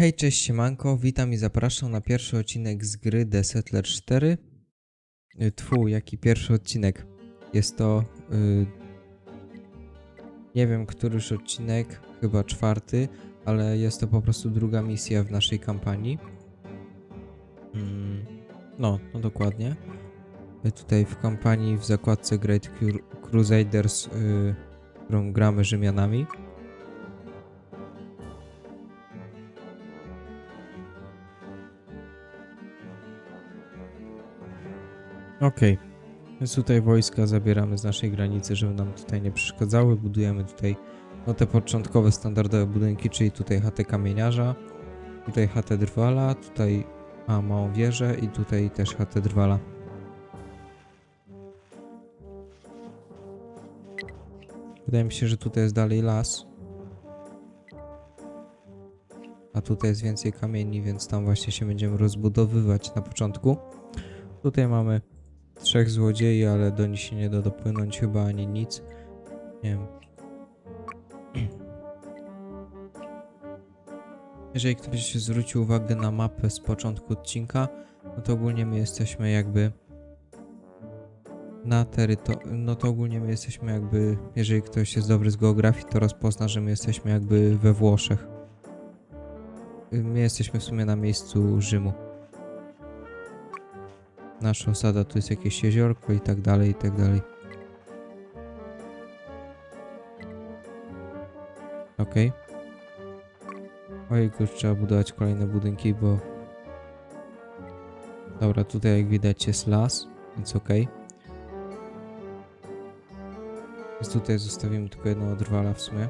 Hej, cześć siemanko, witam i zapraszam na pierwszy odcinek z gry The Settler 4. Y, Tfu, jaki pierwszy odcinek. Jest to... Y, nie wiem, któryż odcinek, chyba czwarty, ale jest to po prostu druga misja w naszej kampanii. Mm, no, no dokładnie. Y, Tutaj w kampanii w zakładce Great Cru- Crusaders, y, którą gramy Rzymianami. Okej. Więc tutaj wojska zabieramy z naszej granicy, żeby nam tutaj nie przeszkadzały. Budujemy tutaj no, te początkowe, standardowe budynki, czyli tutaj chatę kamieniarza, tutaj chatę drwala, tutaj ma małą wieżę i tutaj też chatę drwala. Wydaje mi się, że tutaj jest dalej las. A tutaj jest więcej kamieni, więc tam właśnie się będziemy rozbudowywać na początku. Tutaj mamy trzech złodziei, ale do nich się nie da dopłynąć chyba ani nic. Nie wiem. Jeżeli ktoś zwróci uwagę na mapę z początku odcinka, no to ogólnie my jesteśmy jakby na terytorium, no to ogólnie my jesteśmy jakby, jeżeli ktoś jest dobry z geografii, to rozpozna, że my jesteśmy jakby we Włoszech. My jesteśmy w sumie na miejscu Rzymu nasza osada, tu jest jakieś jeziorko i tak dalej, i tak dalej. Okej. Ojku, już trzeba budować kolejne budynki, bo... Dobra, tutaj jak widać jest las, więc okej. Więc tutaj zostawimy tylko jedną drwala w sumie.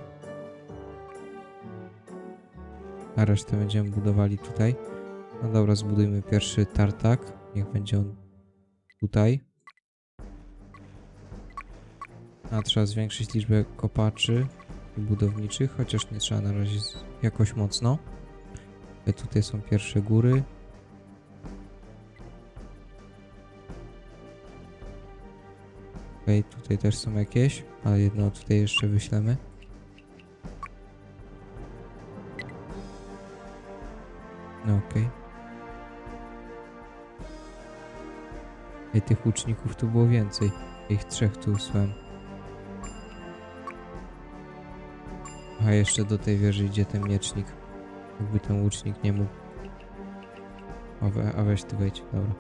A resztę będziemy budowali tutaj. No dobra, zbudujmy pierwszy tartak. Niech będzie on tutaj. A trzeba zwiększyć liczbę kopaczy i budowniczych, chociaż nie trzeba na razie jakoś mocno. E, Tutaj są pierwsze góry. Okej, tutaj też są jakieś, ale jedno tutaj jeszcze wyślemy. No okej. Ej, tych łuczników tu było więcej. Ich trzech tu usłyszałem. A jeszcze do tej wieży idzie ten miecznik. Jakby ten łucznik nie mógł. A, we, a weź ty wejdź, dobra.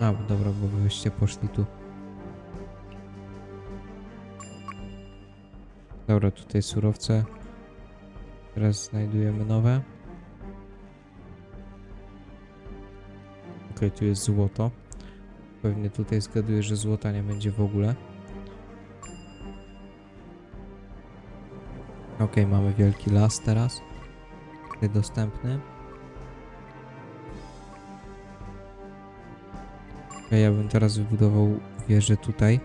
A, dobra, bo wy byście poszli tu. Dobra, tutaj surowce. Teraz znajdujemy nowe. Okej, tu jest złoto. Pewnie tutaj zgaduję, że złota nie będzie w ogóle. Okej, mamy wielki las teraz. Dostępny. Okej, ja bym teraz wybudował wieżę tutaj.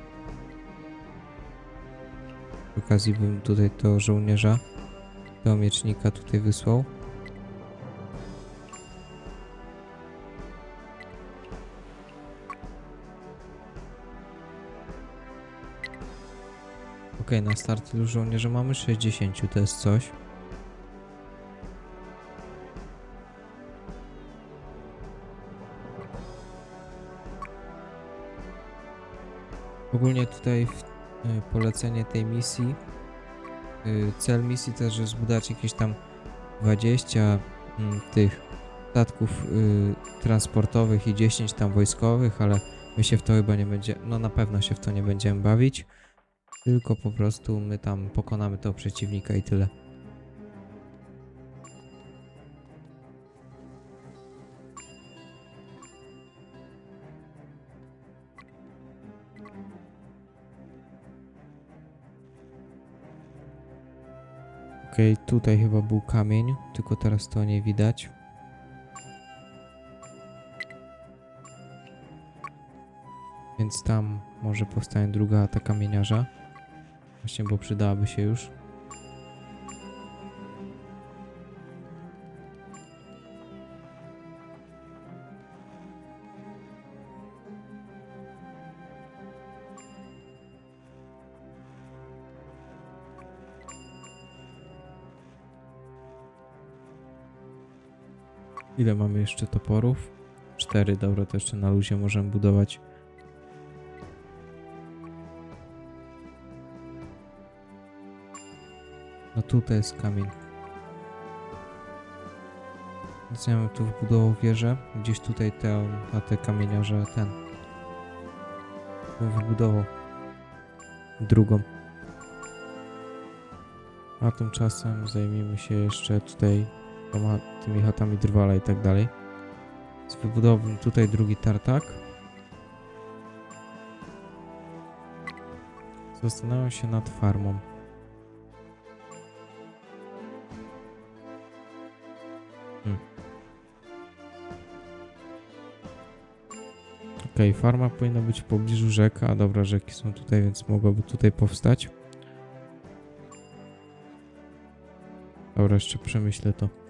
Przy okazji bym tutaj to żołnierza, tego miecznika tutaj wysłał. Na start ilu żołnierzy mamy? 60, to jest coś. Ogólnie tutaj w, y, polecenie tej misji, y, cel misji też jest zbudować jakieś tam 20 mm, tych statków y, transportowych i 10 tam wojskowych, ale my się w to chyba nie będzie, no na pewno się w to nie będziemy bawić. Tylko po prostu my tam pokonamy tego przeciwnika i tyle. Okej, tutaj chyba był kamień, tylko teraz to nie widać. Więc tam może powstanie druga ataka kamieniarza. Właśnie, bo przydałaby się już. Ile mamy jeszcze toporów? Cztery, dobra, to jeszcze na luzie możemy budować. Tutaj jest kamień. Więc ja bym tu wbudował wieżę. Gdzieś tutaj tę chatę kamieniarza ten. Bym wybudował. Drugą. A tymczasem zajmiemy się jeszcze tutaj tymi chatami drwala i tak dalej. Wybudowałbym tutaj drugi tartak. Zastanawiam się nad farmą. Farma powinna być w pobliżu rzek, a dobra, rzeki są tutaj, więc mogłaby tutaj powstać. Dobra, jeszcze przemyślę to.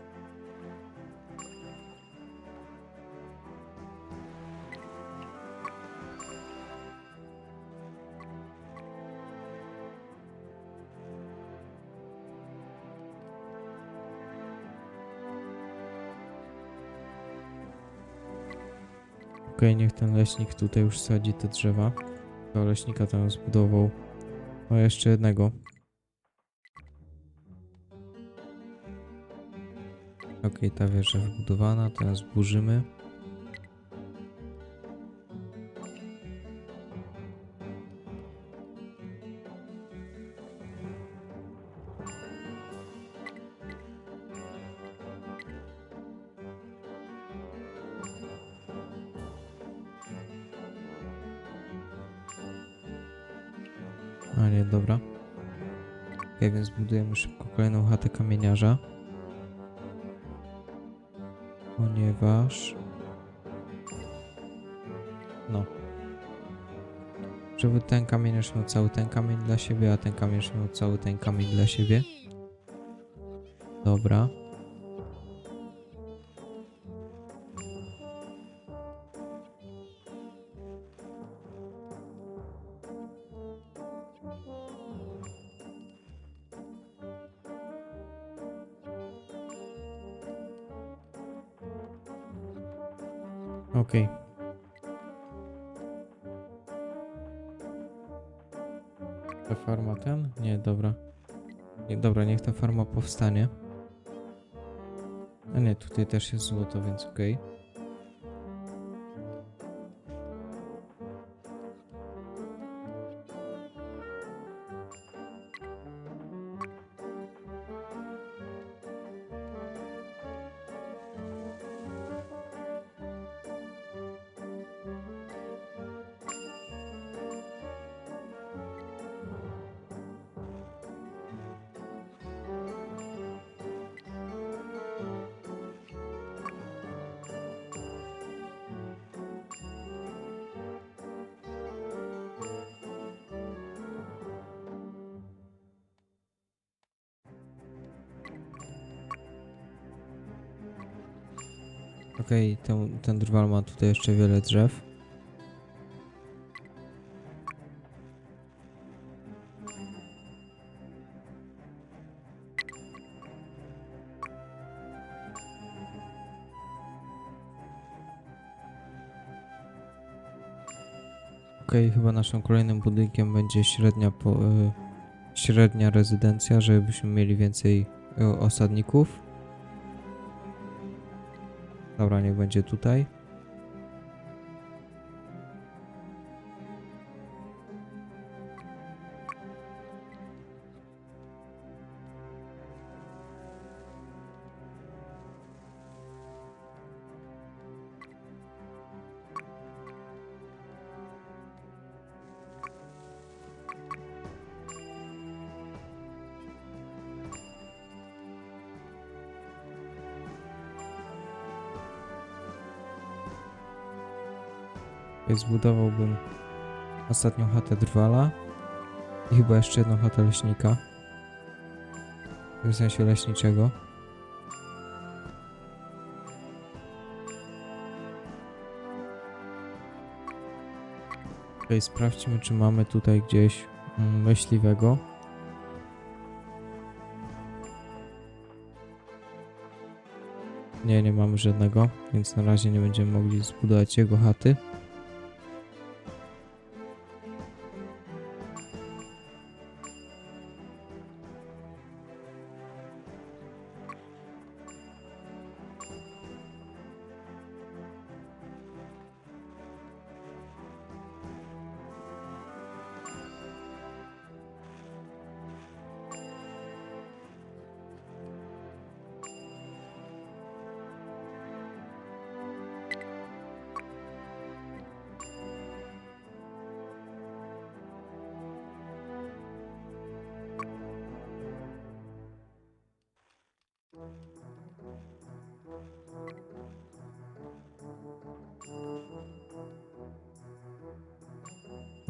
Okej, niech ten leśnik tutaj już sadzi te drzewa. To leśnika tam zbudował. O, jeszcze jednego. Okej, ta wieża wbudowana, teraz burzymy. A nie, dobra. Okej, więc budujemy szybko kolejną chatę kamieniarza. Ponieważ... No. Żeby ten kamieniarz miał cały ten kamień dla siebie, a ten kamieniarz miał cały ten kamień dla siebie. Dobra. Okej. Ta farma ten? Nie, dobra. Nie, dobra, niech ta farma powstanie. A nie, tutaj też jest złoto, więc okej. Okej, ten, ten drwal ma tutaj jeszcze wiele drzew. Okej, chyba naszym kolejnym budynkiem będzie średnia, po, y, średnia rezydencja, żebyśmy mieli więcej y, osadników. Dobra, niech będzie tutaj. Więc zbudowałbym ostatnią chatę drwala i chyba jeszcze jedną chatę leśnika. W sensie leśniczego. Okej, sprawdźmy, czy mamy tutaj gdzieś mm, myśliwego. Nie, nie mamy żadnego, więc na razie nie będziemy mogli zbudować jego chaty.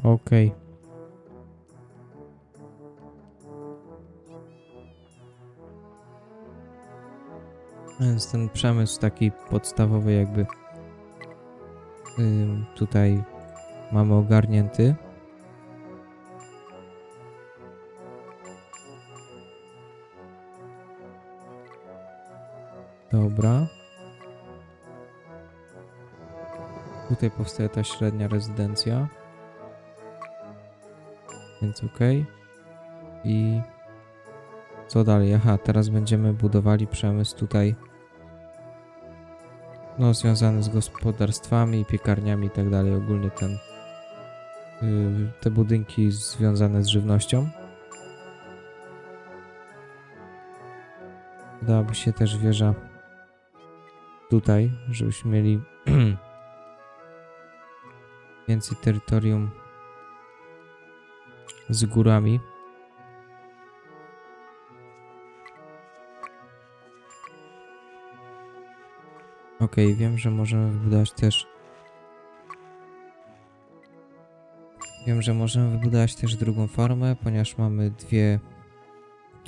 Okej. Więc ten przemysł taki podstawowy jakby ym, tutaj mamy ogarnięty. Dobra. Tutaj powstaje ta średnia rezydencja. Więc okej. I co dalej? Aha, teraz będziemy budowali przemysł tutaj. No, związany z gospodarstwami, piekarniami i tak dalej. Ogólnie ten. Yy, te budynki związane z żywnością. Dałaby się też wieża tutaj, żebyśmy mieli więcej terytorium z górami. Okej, wiem, że możemy wybudować też. Wiem, że możemy wybudować też drugą farmę, ponieważ mamy dwie.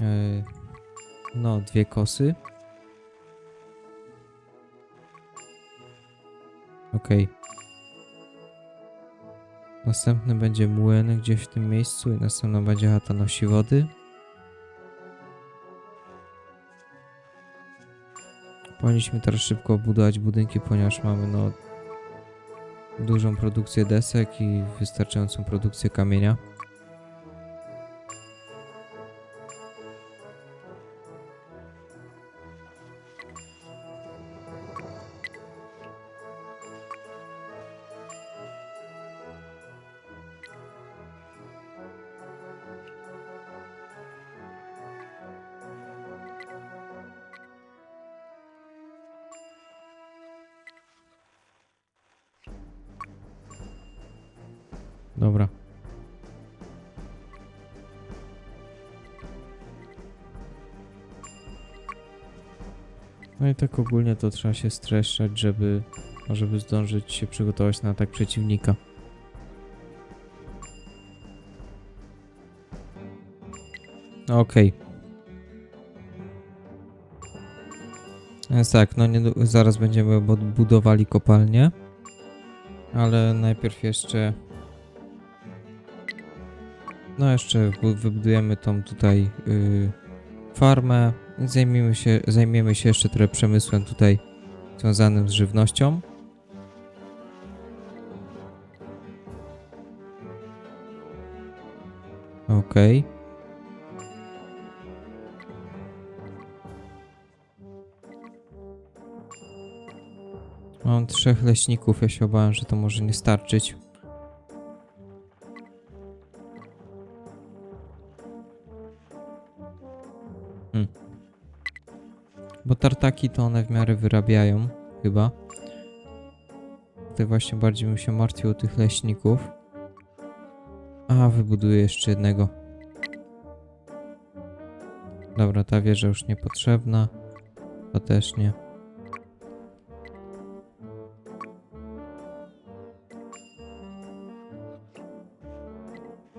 e, no, dwie kosy. Okej. Następny będzie młyn gdzieś w tym miejscu i następna będzie chata nosi wody. Powinniśmy teraz szybko budować budynki, ponieważ mamy no dużą produkcję desek i wystarczającą produkcję kamienia. No i tak ogólnie to trzeba się streszczać, żeby, żeby zdążyć się przygotować na atak przeciwnika. Okej. Więc tak, no nie, zaraz będziemy bud- budowali kopalnię. Ale najpierw jeszcze no jeszcze bu- wybudujemy tą tutaj y, farmę. Zajmiemy się, zajmiemy się jeszcze trochę przemysłem tutaj związanym z żywnością. Okej. Mam trzech leśników, ja się obawiam, że to może nie starczyć. Tartaki to one w miarę wyrabiają, chyba. Tutaj właśnie bardziej bym się martwił o tych leśników. A, wybuduję jeszcze jednego. Dobra, ta wieża już niepotrzebna. To też nie.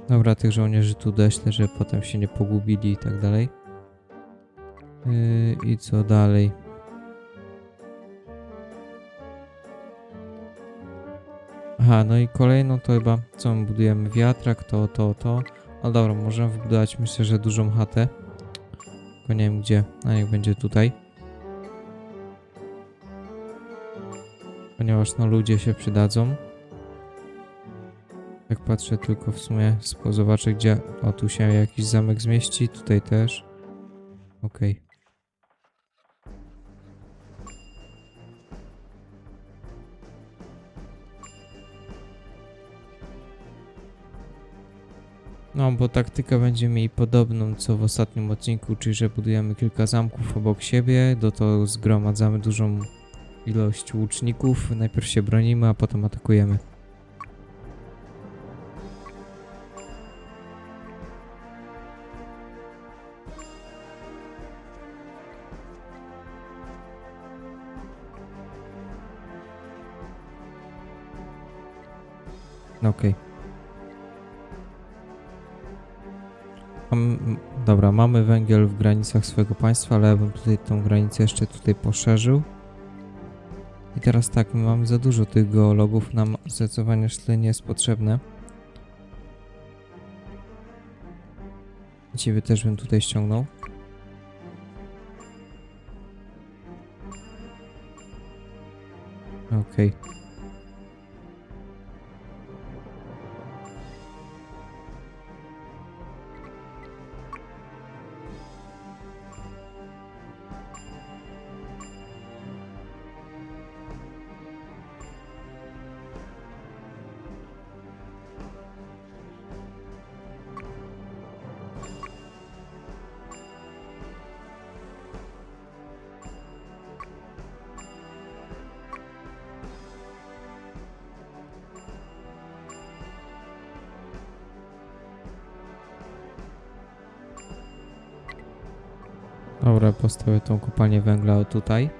Dobra, tych żołnierzy tu deślę, żeby potem się nie pogubili i tak dalej. Yy, I co dalej? Aha, no i kolejną to chyba, co my budujemy? Wiatrak, to, to, to. No dobra, możemy wybudować myślę, że dużą chatę. Tylko nie wiem gdzie, a niech będzie tutaj. Ponieważ no ludzie się przydadzą. Jak patrzę tylko w sumie, zobaczę gdzie... O, tu się jakiś zamek zmieści, tutaj też. Okej. Bo taktyka będzie mieli podobną co w ostatnim odcinku, czyli że budujemy kilka zamków obok siebie, do to zgromadzamy dużą ilość łuczników, najpierw się bronimy, a potem atakujemy. No Okej. Mam, dobra, mamy węgiel w granicach swojego państwa, ale ja bym tutaj tą granicę jeszcze tutaj poszerzył. I teraz tak, my mamy za dużo tych geologów, nam zdecydowanie szlenie jest potrzebne. Ciebie też bym tutaj ściągnął. Okej. Dobra, postawię tą kopalnię węgla tutaj.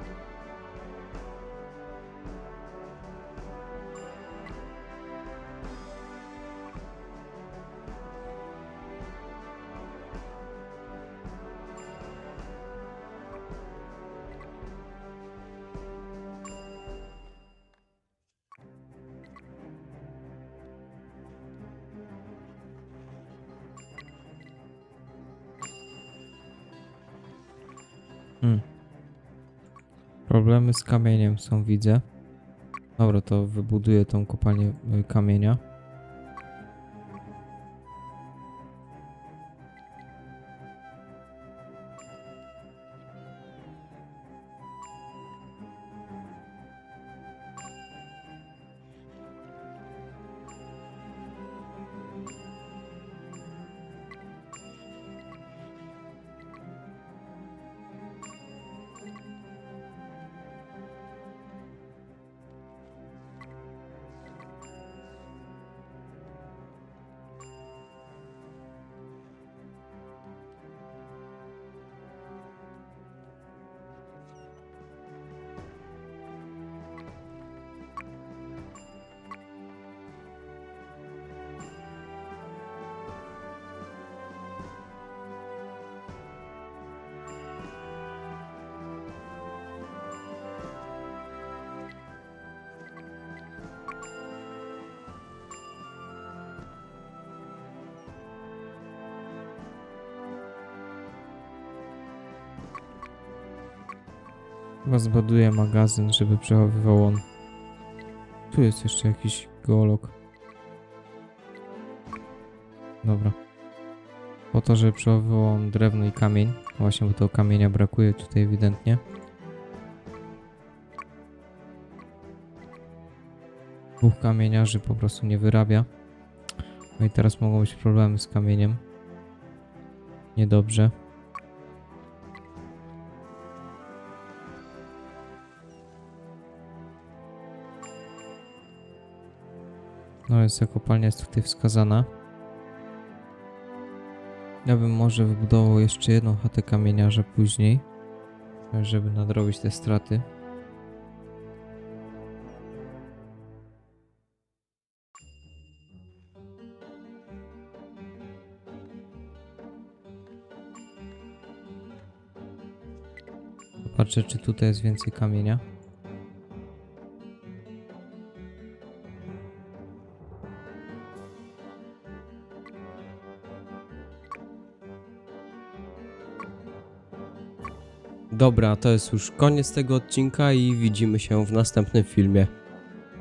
Z kamieniem są, widzę. Dobra, to wybuduję tą kopalnię y, kamienia. Chyba magazyn, żeby przechowywał on. Tu jest jeszcze jakiś geolog. Dobra. Po to, żeby przechowywał on drewno i kamień. Właśnie, bo tego kamienia brakuje tutaj ewidentnie. Dwóch kamieniarzy po prostu nie wyrabia. No i teraz mogą być problemy z kamieniem. Niedobrze. No jest kopalnia jest tutaj wskazana. Ja bym może wybudował jeszcze jedną chatę kamieniarza później, żeby nadrobić te straty. Patrzę, czy tutaj jest więcej kamienia. Dobra, to jest już koniec tego odcinka i widzimy się w następnym filmie.